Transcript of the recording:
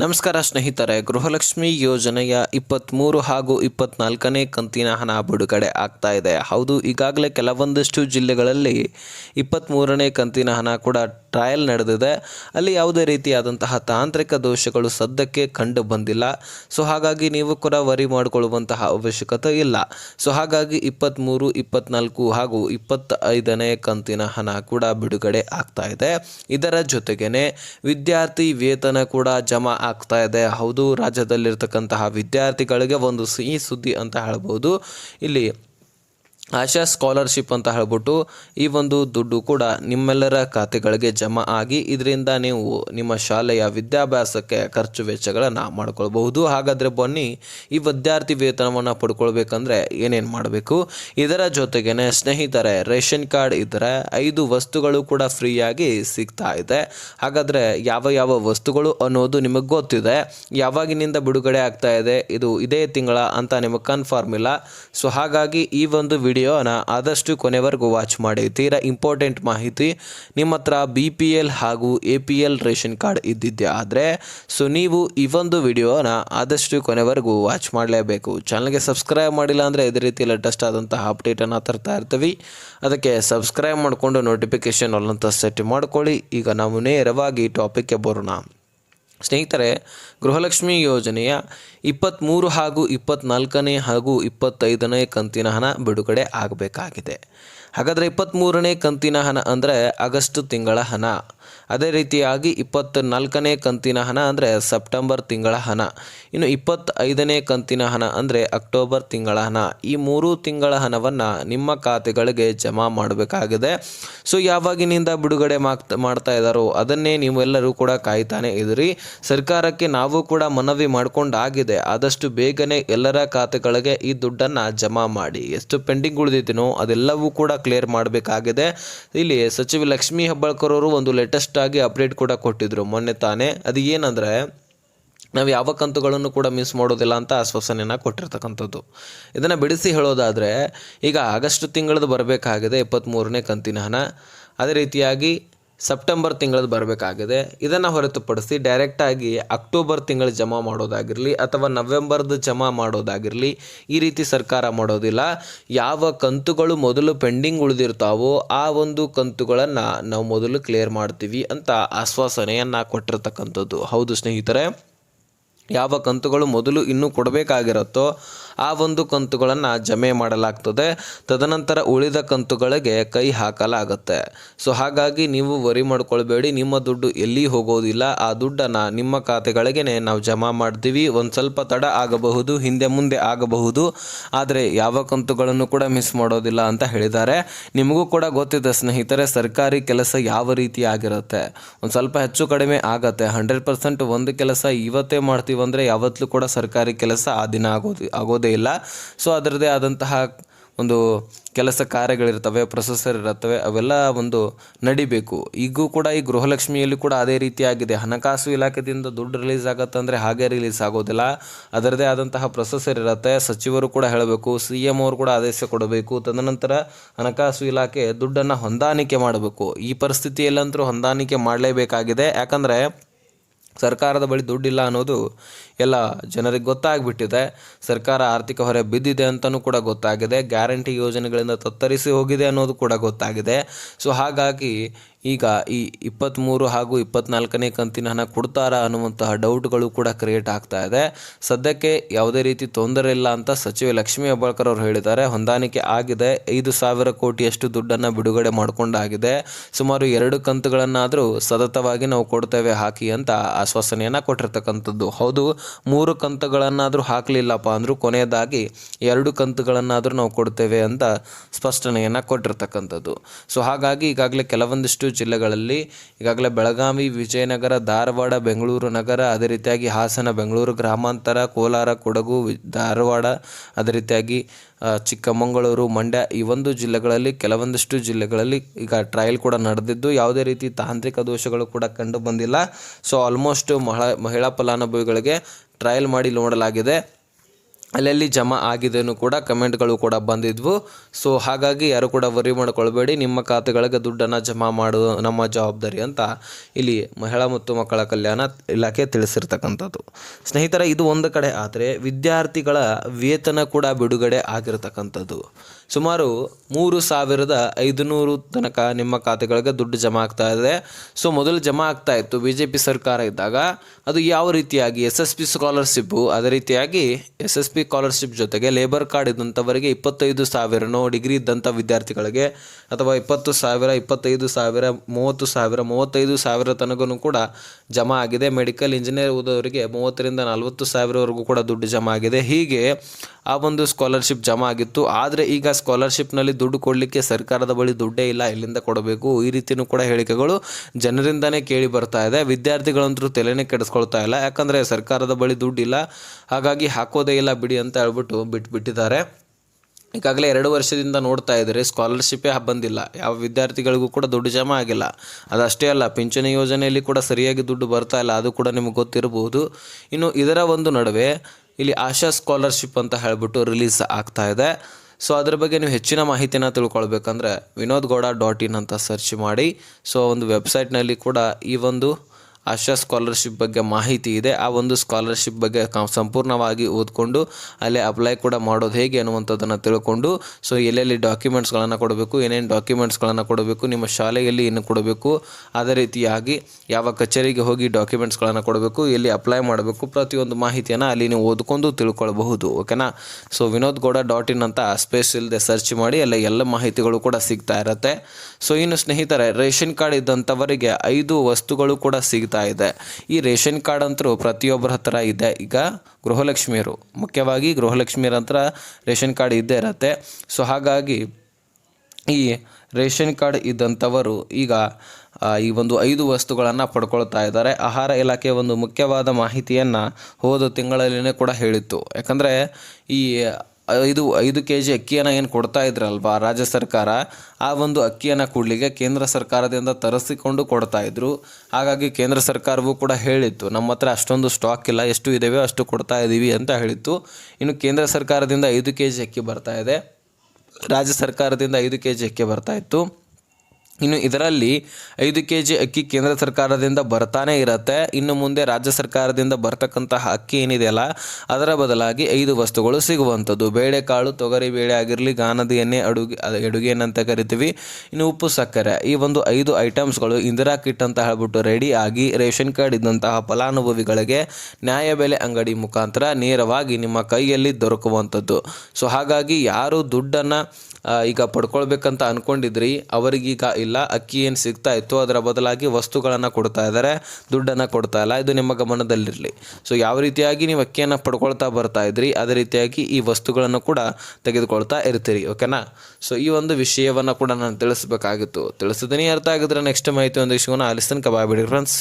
ನಮಸ್ಕಾರ ಸ್ನೇಹಿತರೆ, ಗೃಹಲಕ್ಷ್ಮಿ ಯೋಜನೆಯ ಇಪ್ಪತ್ತ್ಮೂರು ಹಾಗೂ ಇಪ್ಪತ್ನಾಲ್ಕನೇ ಕಂತಿನ ಹಣ ಬಿಡುಗಡೆ ಆಗ್ತಾ ಇದೆ. ಹೌದು, ಈಗಾಗಲೇ ಕೆಲವೊಂದಷ್ಟು ಜಿಲ್ಲೆಗಳಲ್ಲಿ ಇಪ್ಪತ್ತ್ಮೂರನೇ ಕಂತಿನ ಹಣ ಕೂಡ ಟ್ರಯಲ್ ನಡೆದಿದೆ. ಅಲ್ಲಿ ಯಾವುದೇ ರೀತಿಯಾದಂತಹ ತಾಂತ್ರಿಕ ದೋಷಗಳು ಸದ್ಯಕ್ಕೆ ಕಂಡು ಬಂದಿಲ್ಲ. ಸೊ, ಹಾಗಾಗಿ ನೀವು ಕೂಡ ವರಿ ಮಾಡಿಕೊಳ್ಳುವಂತಹ ಅವಶ್ಯಕತೆ ಇಲ್ಲ. ಸೊ, ಹಾಗಾಗಿ ಇಪ್ಪತ್ತ್ಮೂರು ಇಪ್ಪತ್ನಾಲ್ಕು ಹಾಗೂ ಇಪ್ಪತ್ತೈದನೇ ಕಂತಿನ ಹಣ ಕೂಡ ಬಿಡುಗಡೆ ಆಗ್ತಾ ಇದೆ. ಇದರ ಜೊತೆಗೇನೆ ವಿದ್ಯಾರ್ಥಿ ವೇತನ ಕೂಡ ಜಮಾ ಆಗ್ತಾ ಇದೆ. ಹೌದು ರಾಜ್ಯದಲ್ಲಿರ್ತಕ್ಕಂತಹ ವಿದ್ಯಾರ್ಥಿಗಳಿಗೆ ಒಂದು ಸಿಹಿ ಸುದ್ದಿ ಅಂತ ಹೇಳ್ಬೋದು. ಇಲ್ಲಿ ಆಶಾ ಸ್ಕಾಲರ್ಶಿಪ್ ಅಂತ ಹೇಳ್ಬಿಟ್ಟು ಈ ಒಂದು ದುಡ್ಡು ಕೂಡ ನಿಮ್ಮೆಲ್ಲರ ಖಾತೆಗಳಿಗೆ ಜಮಾ ಆಗಿ ಇದರಿಂದ ನೀವು ನಿಮ್ಮ ಶಾಲೆಯ ವಿದ್ಯಾಭ್ಯಾಸಕ್ಕೆ ಖರ್ಚು ವೆಚ್ಚಗಳನ್ನು ಮಾಡ್ಕೊಳ್ಬಹುದು. ಹಾಗಾದರೆ ಬನ್ನಿ, ಈ ವಿದ್ಯಾರ್ಥಿ ವೇತನವನ್ನು ಪಡ್ಕೊಳ್ಬೇಕಂದ್ರೆ ಏನೇನು ಮಾಡಬೇಕು? ಇದರ ಜೊತೆಗೇನೆ ಸ್ನೇಹಿತರೆ, ರೇಷನ್ ಕಾರ್ಡ್ ಇದ್ದರೆ ಐದು ವಸ್ತುಗಳು ಕೂಡ ಫ್ರೀಯಾಗಿ ಸಿಗ್ತಾ ಇದೆ. ಹಾಗಾದರೆ ಯಾವ ಯಾವ ವಸ್ತುಗಳು ಅನ್ನೋದು ನಿಮಗೆ ಗೊತ್ತಿದೆ. ಯಾವಾಗಿನಿಂದ ಬಿಡುಗಡೆ ಆಗ್ತಾ ಇದೆ, ಇದು ಇದೇ ತಿಂಗಳ ಅಂತ ನಿಮಗೆ ಕನ್ಫರ್ಮ್ ಇಲ್ಲ. ಸೊ ಹಾಗಾಗಿ ಈ ಒಂದು ವಿಡಿಯೋನ ಆದಷ್ಟು ಕೊನೆವರೆಗೂ ವಾಚ್ ಮಾಡಿ. ತೀರಾ ಇಂಪಾರ್ಟೆಂಟ್ ಮಾಹಿತಿ ನಿಮ್ಮ ಹತ್ರ ಬಿ ಪಿ ಎಲ್ ಹಾಗೂ A P L ration card ಇದ್ದಿದ್ದೆ ಆದರೆ, ಸೊ ನೀವು ಈ ಒಂದು ವಿಡಿಯೋನ ಆದಷ್ಟು ಕೊನೆವರೆಗೂ ವಾಚ್ ಮಾಡಲೇಬೇಕು. ಚಾನಲ್ಗೆ ಸಬ್ಸ್ಕ್ರೈಬ್ ಮಾಡಿಲ್ಲ ಅಂದರೆ ಇದೇ ರೀತಿ ಲೇಟೆಸ್ಟ್ ಆದಂತಹ ಅಪ್ಡೇಟನ್ನು ತರ್ತಾ ಇರ್ತೀವಿ. ಅದಕ್ಕೆ ಸಬ್ಸ್ಕ್ರೈಬ್ ಮಾಡಿಕೊಂಡು ನೋಟಿಫಿಕೇಶನ್ ಅಲ್ಲಂತ ಸೆಟ್ ಮಾಡ್ಕೊಳ್ಳಿ. ಈಗ ನಾವು ನೇರವಾಗಿ ಟಾಪಿಕ್ಗೆ ಬರೋಣ. ಸ್ನೇಹಿತರೆ ಗೃಹಲಕ್ಷ್ಮಿ ಯೋಜನೆಯ ಇಪ್ಪತ್ತ್ಮೂರು ಹಾಗೂ ಇಪ್ಪತ್ತ್ನಾಲ್ಕನೇ ಹಾಗೂ ಇಪ್ಪತ್ತೈದನೇ ಕಂತಿನ ಹಣ ಬಿಡುಗಡೆ ಆಗಬೇಕಾಗಿದೆ. ಹಾಗಾದರೆ ಇಪ್ಪತ್ತ್ಮೂರನೇ ಕಂತಿನ ಹಣ ಅಂದರೆ ಆಗಸ್ಟ್ ತಿಂಗಳ ಹಣ. ಅದೇ ರೀತಿಯಾಗಿ ಇಪ್ಪತ್ತ್ನಾಲ್ಕನೇ ಕಂತಿನ ಹಣ ಅಂದರೆ ಸೆಪ್ಟೆಂಬರ್ ತಿಂಗಳ ಹಣ. ಇನ್ನು ಇಪ್ಪತ್ತೈದನೇ ಕಂತಿನ ಹಣ ಅಂದರೆ ಅಕ್ಟೋಬರ್ ತಿಂಗಳ ಹಣ. ಈ ಮೂರು ತಿಂಗಳ ಹಣವನ್ನು ನಿಮ್ಮ ಖಾತೆಗಳಿಗೆ ಜಮಾ ಮಾಡಬೇಕಾಗಿದೆ. ಸೊ ಯಾವಾಗಿನಿಂದ ಬಿಡುಗಡೆ ಮಾಡ್ತಾ ಇದ್ದಾರೋ ಅದನ್ನೇ ನೀವೆಲ್ಲರೂ ಕೂಡ ಕಾಯ್ತಾನೆ ಇದ್ರಿ ಸರ್ಕಾರಕ್ಕೆ ನಾವು ಕೂಡ ಮನವಿ ಮಾಡ್ಕೊಂಡಾಗಿದೆ. ಆದಷ್ಟು ಬೇಗನೆ ಎಲ್ಲರ ಖಾತೆಗಳಿಗೆ ಈ ದುಡ್ಡನ್ನು ಜಮಾ ಮಾಡಿ. ಎಷ್ಟು ಪೆಂಡಿಂಗ್ ಉಳಿದಿದ್ದೀನೋ ಅದೆಲ್ಲವೂ ಕೂಡ ಕ್ಲಿಯರ್ ಮಾಡಬೇಕಾಗಿದೆ. ಇಲ್ಲಿ ಸಚಿವ ಲಕ್ಷ್ಮೀ ಹೆಬ್ಬಾಳ್ಕರ್ ಅವರು ಒಂದು ಲೇಟೆಸ್ಟ್ ಆಗಿ ಅಪ್ಡೇಟ್ ಕೂಡ ಕೊಟ್ಟಿದ್ರು. ಮೊನ್ನೆ ತಾನೇ. ಅದು ಏನಂದರೆ, ನಾವು ಯಾವ ಕಂತುಗಳನ್ನು ಕೂಡ ಮಿಸ್ ಮಾಡೋದಿಲ್ಲ ಅಂತ ಆಶ್ವಾಸನೆಯನ್ನು ಕೊಟ್ಟಿರ್ತಕ್ಕಂಥದ್ದು. ಇದನ್ನು ಬಿಡಿಸಿ ಹೇಳೋದಾದರೆ, ಈಗ ಆಗಸ್ಟ್ ತಿಂಗಳದ್ದು ಬರಬೇಕಾಗಿದೆ ಇಪ್ಪತ್ತ್ಮೂರನೇ ಕಂತಿನ ಹಣ. ಅದೇ ರೀತಿಯಾಗಿ ಸೆಪ್ಟೆಂಬರ್ ತಿಂಗಳದ್ದು ಬರಬೇಕಾಗಿದೆ, ಇದನ್ನು ಹೊರತುಪಡಿಸಿ ಡೈರೆಕ್ಟಾಗಿ ಅಕ್ಟೋಬರ್ ತಿಂಗಳು ಜಮಾ ಮಾಡೋದಾಗಿರಲಿ ಅಥವಾ ನವೆಂಬರ್ದು ಜಮಾ ಮಾಡೋದಾಗಿರಲಿ ಈ ರೀತಿ ಸರ್ಕಾರ ಮಾಡೋದಿಲ್ಲ. ಯಾವ ಕಂತುಗಳು ಮೊದಲು ಪೆಂಡಿಂಗ್ ಉಳಿದಿರ್ತಾವೋ ಆ ಒಂದು ಕಂತುಗಳನ್ನು ನಾವು ಮೊದಲು ಕ್ಲಿಯರ್ ಮಾಡ್ತೀವಿ ಅಂತ ಆಶ್ವಾಸನೆಯನ್ನು ಕೊಟ್ಟಿರ್ತಕ್ಕಂಥದ್ದು. ಹೌದು ಸ್ನೇಹಿತರೆ? ಯಾವ ಕಂತುಗಳು ಮೊದಲು ಇನ್ನೂ ಕೊಡಬೇಕಾಗಿರುತ್ತೋ ಆ ಒಂದು ಕಂತುಗಳನ್ನು ಜಮೆ ಮಾಡಲಾಗ್ತದೆ. ತದನಂತರ ಉಳಿದ ಕಂತುಗಳಿಗೆ ಕೈ ಹಾಕಲಾಗುತ್ತೆ. ಸೊ ಹಾಗಾಗಿ ನೀವು ವರಿ ಮಾಡ್ಕೊಳ್ಬೇಡಿ. ನಿಮ್ಮ ದುಡ್ಡು ಎಲ್ಲಿ ಹೋಗೋದಿಲ್ಲ. ಆ ದುಡ್ಡನ್ನು ನಿಮ್ಮ ಖಾತೆಗಳಿಗೆ ನಾವು ಜಮಾ ಮಾಡ್ತೀವಿ. ಒಂದು ಸ್ವಲ್ಪ ತಡ ಆಗಬಹುದು, ಹಿಂದೆ ಮುಂದೆ ಆಗಬಹುದು. ಆದರೆ ಯಾವ ಕಂತುಗಳನ್ನು ಕೂಡ ಮಿಸ್ ಮಾಡೋದಿಲ್ಲ ಅಂತ ಹೇಳಿದ್ದಾರೆ. ನಿಮಗೂ ಕೂಡ ಗೊತ್ತಿದೆ ಸ್ನೇಹಿತರೆ, ಸರ್ಕಾರಿ ಕೆಲಸ ಯಾವ ರೀತಿ ಆಗಿರುತ್ತೆ. ಒಂದು ಸ್ವಲ್ಪ ಹೆಚ್ಚು ಕಡಿಮೆ ಆಗತ್ತೆ. ಹಂಡ್ರೆಡ್ ಪರ್ಸೆಂಟ್ ಒಂದು ಕೆಲಸ ಇವತ್ತೇ ಮಾಡ್ತೀವಂದರೆ ಯಾವತ್ತೂ ಕೂಡ ಸರ್ಕಾರಿ ಕೆಲಸ ಆ ದಿನ ಆಗೋದು ಆಗೋದೇ ಇಲ್ಲ. ಸೊ ಅದರದೇ ಆದಂತಹ ಒಂದು ಕೆಲಸ ಕಾರ್ಯಗಳಿರ್ತವೆ ಪ್ರೊಸೆಸರ್ ಇರುತ್ತವೆ ಅವೆಲ್ಲ ಒಂದು ನಡಿಬೇಕು. ಈಗೂ ಕೂಡ ಈ ಗೃಹಲಕ್ಷ್ಮಿಯಲ್ಲಿ ಕೂಡ ಅದೇ ರೀತಿಯಾಗಿದೆ. ಹಣಕಾಸು ಇಲಾಖೆಯಿಂದ ದುಡ್ಡು ರಿಲೀಸ್ ಆಗುತ್ತಂದರೆ ಹಾಗೆ ರಿಲೀಸ್ ಆಗೋದಿಲ್ಲ. ಅದರದೇ ಆದಂತಹ ಪ್ರೊಸೆಸರ್ ಇರುತ್ತೆ. ಸಚಿವರು ಕೂಡ ಹೇಳಬೇಕು ಸಿ ಎಂ ಅವರು ಕೂಡ ಆದೇಶ ಕೊಡಬೇಕು. ತದನಂತರ ಹಣಕಾಸು ಇಲಾಖೆ ದುಡ್ಡನ್ನು ಹೊಂದಾಣಿಕೆ ಮಾಡಬೇಕು. ಈ ಪರಿಸ್ಥಿತಿಯಲ್ಲಂತರೂ ಹೊಂದಾಣಿಕೆ ಮಾಡಲೇಬೇಕಾಗಿದೆ. ಯಾಕಂದರೆ ಸರ್ಕಾರದ ಬಳಿ ದುಡ್ಡಿಲ್ಲ ಅನ್ನೋದು ಎಲ್ಲ ಜನರಿಗೆ ಗೊತ್ತಾಗ್ಬಿಟ್ಟಿದೆ. ಸರ್ಕಾರ ಆರ್ಥಿಕ ಹೊರೆ ಬಿದ್ದಿದೆ ಅಂತಲೂ ಕೂಡ ಗೊತ್ತಾಗಿದೆ. ಗ್ಯಾರಂಟಿ ಯೋಜನೆಗಳಿಂದ ತತ್ತರಿಸಿ ಹೋಗಿದೆ ಅನ್ನೋದು ಕೂಡ ಗೊತ್ತಾಗಿದೆ. ಸೊ ಹಾಗಾಗಿ ಈಗ ಈ ಇಪ್ಪತ್ತ್ಮೂರು ಹಾಗೂ ಇಪ್ಪತ್ನಾಲ್ಕನೇ ಕಂತಿನ ಹಣ ಕೊಡ್ತಾರಾ ಅನ್ನುವಂತಹ ಡೌಟ್ಗಳು ಕೂಡ ಕ್ರಿಯೇಟ್ ಆಗ್ತಾ ಇದೆ. ಸದ್ಯಕ್ಕೆ ಯಾವುದೇ ರೀತಿ ತೊಂದರೆ ಇಲ್ಲ ಅಂತ ಸಚಿವ ಲಕ್ಷ್ಮೀ ಹೆಬ್ಬಾಳ್ಕರ್ ಅವರು ಹೇಳಿದ್ದಾರೆ. ಹೊಂದಾಣಿಕೆ ಆಗಿದೆ. ಐದು ಸಾವಿರ ಕೋಟಿಯಷ್ಟು ದುಡ್ಡನ್ನು ಬಿಡುಗಡೆ ಮಾಡಿಕೊಂಡಾಗಿದೆ. ಸುಮಾರು ಎರಡು ಕಂತುಗಳನ್ನಾದರೂ ಸತತವಾಗಿ ನಾವು ಕೊಡ್ತೇವೆ, ಹಾಕಿ ಅಂತ ಆಶ್ವಾಸನೆಯನ್ನು ಕೊಟ್ಟಿರ್ತಕ್ಕಂಥದ್ದು. ಹೌದು, ಮೂರು ಕಂತುಗಳನ್ನಾದರೂ ಹಾಕಲಿಲ್ಲಪ್ಪ ಅಂದರೂ ಕೊನೆಯದಾಗಿ ಎರಡು ಕಂತುಗಳನ್ನಾದರೂ ನಾವು ಕೊಡ್ತೇವೆ ಅಂತ ಸ್ಪಷ್ಟನೆಯನ್ನು ಕೊಟ್ಟಿರ್ತಕ್ಕಂಥದ್ದು. ಸೊ ಹಾಗಾಗಿ ಈಗಾಗಲೇ ಕೆಲವೊಂದಿಷ್ಟು ಜಿಲ್ಲೆಗಳಲ್ಲಿ ಈಗಾಗಲೇ ಬೆಳಗಾವಿ, ವಿಜಯನಗರ, ಧಾರವಾಡ, ಬೆಂಗಳೂರು ನಗರ, ಅದೇ ರೀತಿಯಾಗಿ ಹಾಸನ, ಬೆಂಗಳೂರು ಗ್ರಾಮಾಂತರ, ಕೋಲಾರ, ಕೊಡಗು ಧಾರವಾಡ, ಅದೇ ರೀತಿಯಾಗಿ ಚಿಕ್ಕಮಗಳೂರು, ಮಂಡ್ಯ ಈ ಒಂದು ಜಿಲ್ಲೆಗಳಲ್ಲಿ ಕೆಲವೊಂದಷ್ಟು ಜಿಲ್ಲೆಗಳಲ್ಲಿ ಈಗ ಟ್ರಯಲ್ ಕೂಡ ನಡೆದಿದ್ದು ಯಾವುದೇ ರೀತಿ ತಾಂತ್ರಿಕ ದೋಷಗಳು ಕೂಡ ಕಂಡು ಬಂದಿಲ್ಲ. ಸೊ ಆಲ್ಮೋಸ್ಟ್ ಮಹಿಳಾ ಫಲಾನುಭವಿಗಳಿಗೆ ಟ್ರಯಲ್ ಮಾಡಿ ನೋಡಲಾಗಿದೆ. ಅಲ್ಲಲ್ಲಿ ಜಮಾ ಆಗಿದೆಯೂ ಕೂಡ ಕಮೆಂಟ್ಗಳು ಕೂಡ ಬಂದಿದ್ವು. ಸೊ ಹಾಗಾಗಿ ಯಾರು ಕೂಡ ವರಿ ಮಾಡ್ಕೊಳ್ಬೇಡಿ. ನಿಮ್ಮ ಖಾತೆಗಳಿಗೆ ದುಡ್ಡನ್ನು ಜಮಾ ಮಾಡೋ, ನಮ್ಮ ಜವಾಬ್ದಾರಿ ಅಂತ ಇಲ್ಲಿ ಮಹಿಳಾ ಮತ್ತು ಮಕ್ಕಳ ಕಲ್ಯಾಣ ಇಲಾಖೆ ತಿಳಿಸಿರ್ತಕ್ಕಂಥದ್ದು. ಸ್ನೇಹಿತರ, ಇದು ಒಂದು ಕಡೆ ಆದರೆ ವಿದ್ಯಾರ್ಥಿಗಳ ವೇತನ ಕೂಡ ಬಿಡುಗಡೆ ಆಗಿರತಕ್ಕಂಥದ್ದು. ಸುಮಾರು ಮೂರು ಸಾವಿರದ ಐದುನೂರು ತನಕ ನಿಮ್ಮ ಖಾತೆಗಳಿಗೆ ದುಡ್ಡು ಜಮಾ ಆಗ್ತಾ ಇದೆ. ಸೊ ಮೊದಲು ಜಮಾ ಆಗ್ತಾ ಇತ್ತು ಬಿ ಜೆ ಪಿ ಸರ್ಕಾರ ಇದ್ದಾಗ. ಅದು ಯಾವ ರೀತಿಯಾಗಿ ಎಸ್ ಎಸ್ ಪಿ ಸ್ಕಾಲರ್ಶಿಪ್ಪು ಅದೇ ರೀತಿಯಾಗಿ ಎಸ್ ಎಸ್ ಪಿ ಸ್ಕಾಲರ್ಶಿಪ್ ಜೊತೆಗೆ ಲೇಬರ್ ಕಾರ್ಡ್ ಇದ್ದಂಥವರಿಗೆ ಇಪ್ಪತ್ತೈದು ಸಾವಿರನೋ ಡಿಗ್ರಿ ಇದ್ದಂಥ ವಿದ್ಯಾರ್ಥಿಗಳಿಗೆ ಅಥವಾ ಇಪ್ಪತ್ತು ಸಾವಿರ, ಇಪ್ಪತ್ತೈದು ಸಾವಿರ, ಮೂವತ್ತು ಸಾವಿರ, ಮೂವತ್ತೈದು ಸಾವಿರ ತನಕನೂ ಕೂಡ ಜಮಾ ಆಗಿದೆ. ಮೆಡಿಕಲ್ ಇಂಜಿನಿಯರ್ ಓದೋರಿಗೆ ಮೂವತ್ತರಿಂದ ನಲವತ್ತು ಸಾವಿರವರೆಗೂ ಕೂಡ ದುಡ್ಡು ಜಮಾ ಆಗಿದೆ. ಹೀಗೆ ಆ ಒಂದು ಸ್ಕಾಲರ್ಶಿಪ್ ಜಮಾ ಆಗಿತ್ತು. ಆದರೆ ಈಗ ಸ್ಕಾಲರ್ಶಿಪ್ನಲ್ಲಿ ದುಡ್ಡು ಕೊಡಲಿಕ್ಕೆ ಸರ್ಕಾರದ ಬಳಿ ದುಡ್ಡೇ ಇಲ್ಲ ಎಲ್ಲಿಂದ ಕೊಡಬೇಕು. ಈ ರೀತಿಯೂ ಕೂಡ ಹೇಳಿಕೆಗಳು ಜನರಿಂದನೇ ಕೇಳಿ ಬರ್ತಾ ಇದೆ. ವಿದ್ಯಾರ್ಥಿಗಳಂತರೂ ತಲೆನೇ ಕೆಡಿಸ್ಕೊಳ್ತಾ ಇಲ್ಲ. ಯಾಕಂದರೆ ಸರ್ಕಾರದ ಬಳಿ ದುಡ್ಡಿಲ್ಲ, ಹಾಗಾಗಿ ಹಾಕೋದೇ ಇಲ್ಲ ಬಿಡಿ ಅಂತ ಹೇಳ್ಬಿಟ್ಟು ಬಿಟ್ಬಿಟ್ಟಿದ್ದಾರೆ ಈಗಾಗಲೇ ಎರಡು ವರ್ಷದಿಂದ ನೋಡ್ತಾ ಇದ್ದಾರೆ ಸ್ಕಾಲರ್ಶಿಪ್ಪೇ ಬಂದಿಲ್ಲ. ಯಾವ ವಿದ್ಯಾರ್ಥಿಗಳಿಗೂ ಕೂಡ ದುಡ್ಡು ಜಮಾ ಆಗಿಲ್ಲ. ಅದಷ್ಟೇ ಅಲ್ಲ, ಪಿಂಚಣಿ ಯೋಜನೆಯಲ್ಲಿ ಕೂಡ ಸರಿಯಾಗಿ ದುಡ್ಡು ಬರ್ತಾ ಇಲ್ಲ. ಅದು ಕೂಡ ನಿಮಗೆ ಗೊತ್ತಿರಬಹುದು. ಇನ್ನು ಇದರ ಒಂದು ನಡುವೆ ಇಲ್ಲಿ ಆಶಾ ಸ್ಕಾಲರ್ಶಿಪ್ ಅಂತ ಹೇಳ್ಬಿಟ್ಟು ರಿಲೀಸ್ ಆಗ್ತಾ ಇದೆ. ಸೊ ಅದ್ರ ಬಗ್ಗೆ ನೀವು ಹೆಚ್ಚಿನ ಮಾಹಿತಿನ ತಿಳ್ಕೊಳ್ಬೇಕಂದ್ರೆ ವಿನೋದ್ ಗೌಡ ಡಾಟ್ ಇನ್ ಅಂತ ಸರ್ಚ್ ಮಾಡಿ. ಸೊ ಒಂದು ವೆಬ್ಸೈಟ್ನಲ್ಲಿ ಕೂಡ ಈ ಒಂದು ಆಶಾ ಸ್ಕಾಲರ್ಶಿಪ್ ಬಗ್ಗೆ ಮಾಹಿತಿ ಇದೆ. ಆ ಒಂದು ಸ್ಕಾಲರ್ಶಿಪ್ ಬಗ್ಗೆ ಸಂಪೂರ್ಣವಾಗಿ ಓದ್ಕೊಂಡು ಅಲ್ಲೇ ಅಪ್ಲೈ ಕೂಡ ಮಾಡೋದು ಹೇಗೆ ಅನ್ನುವಂಥದ್ದನ್ನು ತಿಳ್ಕೊಂಡು ಸೊ ಎಲ್ಲೆಲ್ಲಿ ಡಾಕ್ಯುಮೆಂಟ್ಸ್ಗಳನ್ನು ಕೊಡಬೇಕು, ಏನೇನು ಡಾಕ್ಯುಮೆಂಟ್ಸ್ಗಳನ್ನು ಕೊಡಬೇಕು, ನಿಮ್ಮ ಶಾಲೆಯಲ್ಲಿ ಏನು ಕೊಡಬೇಕು, ಅದೇ ರೀತಿಯಾಗಿ ಯಾವ ಕಚೇರಿಗೆ ಹೋಗಿ ಡಾಕ್ಯುಮೆಂಟ್ಸ್ಗಳನ್ನು ಕೊಡಬೇಕು, ಎಲ್ಲಿ ಅಪ್ಲೈ ಮಾಡಬೇಕು, ಪ್ರತಿಯೊಂದು ಮಾಹಿತಿಯನ್ನು ಅಲ್ಲಿ ನೀವು ಓದ್ಕೊಂಡು ತಿಳ್ಕೊಳ್ಬಹುದು ಓಕೆನಾ so Vinod Gowda dot in ಅಂತ ಸ್ಪೇಸ್ ಇಲ್ಲದೆ ಸರ್ಚ್ ಮಾಡಿ, ಅಲ್ಲಿ ಎಲ್ಲ ಮಾಹಿತಿಗಳು ಕೂಡ ಸಿಗ್ತಾ ಇರುತ್ತೆ. ಸೊ ಇನ್ನು ಸ್ನೇಹಿತರೆ, ರೇಷನ್ ಕಾರ್ಡ್ ಇದ್ದಂಥವರಿಗೆ ಐದು ವಸ್ತುಗಳು ಕೂಡ ಸಿಗ್ತಾ ಇದೆ. ಈ ರೇಷನ್ ಕಾರ್ಡ್ ಅಂತರೂ ಪ್ರತಿಯೊಬ್ಬರ ಹತ್ರ ಇದೆ. ಈಗ ಗೃಹಲಕ್ಷ್ಮಿಯರು, ಮುಖ್ಯವಾಗಿ ಗೃಹಲಕ್ಷ್ಮಿಯರ ಹತ್ರ ರೇಷನ್ ಕಾರ್ಡ್ ಇದ್ದೇ ಇರತ್ತೆ. ಸೊ ಹಾಗಾಗಿ ಈ ರೇಷನ್ ಕಾರ್ಡ್ ಇದ್ದಂಥವರು ಈಗ ಈ ಒಂದು ಐದು ವಸ್ತುಗಳನ್ನು ಪಡ್ಕೊಳ್ತಾ ಇದ್ದಾರೆ. ಆಹಾರ ಇಲಾಖೆ ಒಂದು ಮುಖ್ಯವಾದ ಮಾಹಿತಿಯನ್ನು ಹೋದ ತಿಂಗಳಲ್ಲಿನೇ ಕೂಡ ಹೇಳಿತ್ತು. ಯಾಕಂದರೆ ಈ ಐದು ಐದು ಕೆ ಜಿ ಅಕ್ಕಿಯನ್ನು ಏನು ಕೊಡ್ತಾ ಇದ್ರಲ್ವಾ ರಾಜ್ಯ ಸರ್ಕಾರ? ಆ ಒಂದು ಅಕ್ಕಿಯನ್ನು ಕೂಡಲಿಕ್ಕೆ ಕೇಂದ್ರ ಸರ್ಕಾರದಿಂದ ತರಿಸಿಕೊಂಡು ಕೊಡ್ತಾ ಇದ್ರು. ಹಾಗಾಗಿ ಕೇಂದ್ರ ಸರ್ಕಾರವೂ ಕೂಡ ಹೇಳಿತ್ತು, ನಮ್ಮ ಹತ್ರ ಅಷ್ಟೊಂದು ಸ್ಟಾಕ್ ಇಲ್ಲ, ಎಷ್ಟು ಇದ್ದಾವೆ ಅಷ್ಟು ಕೊಡ್ತಾ ಇದ್ದೀವಿ ಅಂತ ಹೇಳಿತ್ತು. ಇನ್ನು ಕೇಂದ್ರ ಸರ್ಕಾರದಿಂದ ಐದು ಕೆ ಜಿ ಅಕ್ಕಿ ಬರ್ತಾ ಇದೆ. ರಾಜ್ಯ ಸರ್ಕಾರದಿಂದ ಐದು ಕೆ ಜಿ ಅಕ್ಕಿ ಬರ್ತಾ ಇತ್ತು. ಇನ್ನು ಇದರಲ್ಲಿ ಐದು ಕೆ ಜಿ ಅಕ್ಕಿ ಕೇಂದ್ರ ಸರ್ಕಾರದಿಂದ ಬರ್ತಾನೆ ಇರುತ್ತೆ. ಇನ್ನು ಮುಂದೆ ರಾಜ್ಯ ಸರ್ಕಾರದಿಂದ ಬರ್ತಕ್ಕಂತಹ ಅಕ್ಕಿ ಏನಿದೆಯಲ್ಲ ಅದರ ಬದಲಾಗಿ ಐದು ವಸ್ತುಗಳು ಸಿಗುವಂಥದ್ದು. ಬೇಳೆಕಾಳು, ತೊಗರಿ ಬೇಳೆ ಆಗಿರಲಿ, ಗಾನದ ಎಣ್ಣೆ, ಅಡುಗೆ ಏನಂತ ಕರಿತೀವಿ. ಇನ್ನು ಉಪ್ಪು, ಸಕ್ಕರೆ ಈ ಒಂದು ಐದು ಐಟಮ್ಸ್ಗಳು ಇಂದಿರಾ ಕಿಟ್ ಅಂತ ಹೇಳ್ಬಿಟ್ಟು ರೆಡಿ ಆಗಿ ರೇಷನ್ ಕಾರ್ಡ್ ಇದ್ದಂತಹ ಫಲಾನುಭವಿಗಳಿಗೆ ನ್ಯಾಯಬೆಲೆ ಅಂಗಡಿ ಮುಖಾಂತರ ನೇರವಾಗಿ ನಿಮ್ಮ ಕೈಯಲ್ಲಿ ದೊರಕುವಂಥದ್ದು. ಸೊ ಹಾಗಾಗಿ ಯಾರು ದುಡ್ಡನ್ನು ಈಗ ಪಡ್ಕೊಳ್ಬೇಕಂತ ಅಂದ್ಕೊಂಡಿದ್ರಿ ಅವರಿಗೀಗ ಇಲ್ಲ, ಅಕ್ಕಿ ಏನು ಸಿಗ್ತಾ ಇತ್ತು ಅದರ ಬದಲಾಗಿ ವಸ್ತುಗಳನ್ನು ಕೊಡ್ತಾ ಇದ್ದಾರೆ, ದುಡ್ಡನ್ನು ಕೊಡ್ತಾ ಇಲ್ಲ. ಇದು ನಿಮ್ಮ ಗಮನದಲ್ಲಿರಲಿ. ಸೊ ಯಾವ ರೀತಿಯಾಗಿ ನೀವು ಅಕ್ಕಿಯನ್ನು ಪಡ್ಕೊಳ್ತಾ ಬರ್ತಾ ಇದ್ರಿ, ಅದೇ ರೀತಿಯಾಗಿ ಈ ವಸ್ತುಗಳನ್ನು ಕೂಡ ತೆಗೆದುಕೊಳ್ತಾ ಇರ್ತೀರಿ ಓಕೆನಾ ಸೊ ಈ ಒಂದು ವಿಷಯವನ್ನು ಕೂಡ ನಾನು ತಿಳಿಸ್ಬೇಕಾಗಿತ್ತು. ತಿಳಿಸಿದ್ದೀನಿ ಅರ್ಥ ಆಗಿದ್ರೆ ನೆಕ್ಸ್ಟ್ ಮಾಹಿತಿ ಒಂದು ವಿಷಯವನ್ನು ಆಲಿಸ್ತನ. ಕಬಾಬಿಡಿ ಫ್ರೆಂಡ್ಸ್